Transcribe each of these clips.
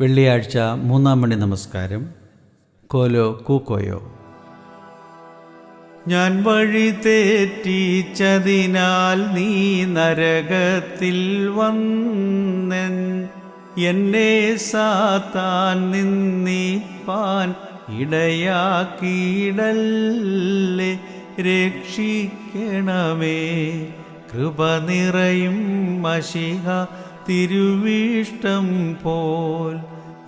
വെള്ളിയാഴ്ച മൂന്നാം മണി നമസ്കാരം. കോലോ കൂക്കോയോ. ഞാൻ വഴി തെറ്റിച്ചതിനാൽ നീ നരകത്തിൽ വന്നൻ. എന്നെ സാത്താൻ നിന്നിപ്പാൻ ഇടയാക്കിയിടല്ലേ. രക്ഷിക്കണമേ. കൃപ നിറയും മഷിഹ തിരുവിഷ്ടം പോൽ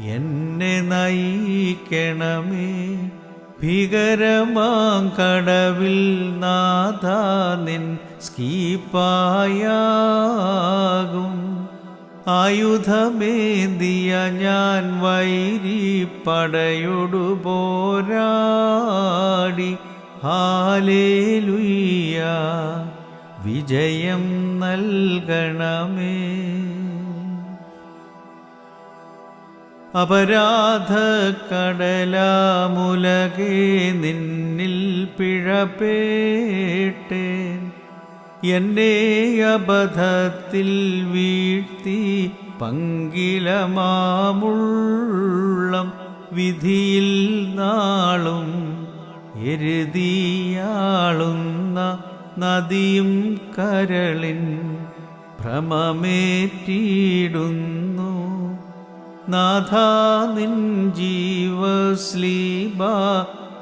എന്നെ നയിക്കണമേ. ഭീകരമാം കടവിൽ നാഥ നിൻ സ്കീപ്പായാകും. ആയുധമേന്തിയ ഞാൻ വൈരി പോരാടി ഹാലേലുയ്യ. വിജയം നൽകണമേ. അപരാധ കടലാമുലകേ നിന്നിൽ പിഴപേട്ടേൻ എന്നെ അബദ്ധത്തിൽ വീഴ്ത്തി പങ്കിലമാമുള്ളം വിധിയിൽ നാളും എരുതിയാളുന്ന നദിയും കരളിൻ ഭ്രമമേറ്റിയിടുന്നു നാഥാ നിൻ ജീവസ്ലീബ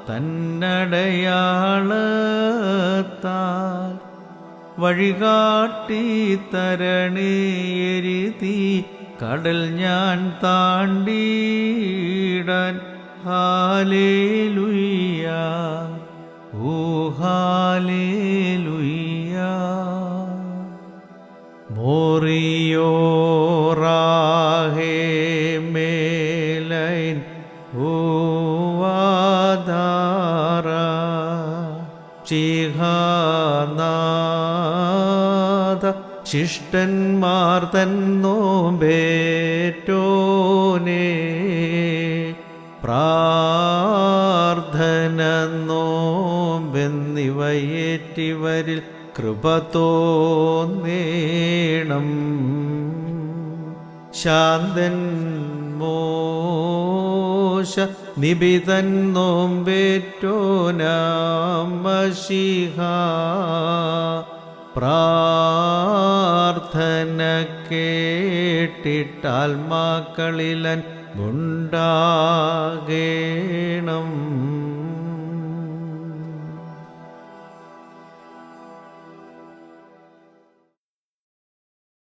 തന്നടയാളത്താൽ വഴികാട്ടി തരണേരുതി കടൽ ഞാൻ താണ്ടിടാൻ. ഹാലേലുയ്യ. ഓ ഹാലേലുയ്യ മോറിയോറാഹേ ശിഷ്ടന്മാർ തന്നോമ്പേറ്റോനേ പ്രാർത്ഥന നോമ്പെന്നിവയേറ്റിവരിൽ കൃപ തോന്നേണം. ശാന്തൻ മോശ നിബിതൻ നോമ്പേറ്റോനാമശിഹ പ്രാർത്ഥന കേട്ടിട്ടാൽ മാക്കളിലൻ ഉണ്ടാകേണം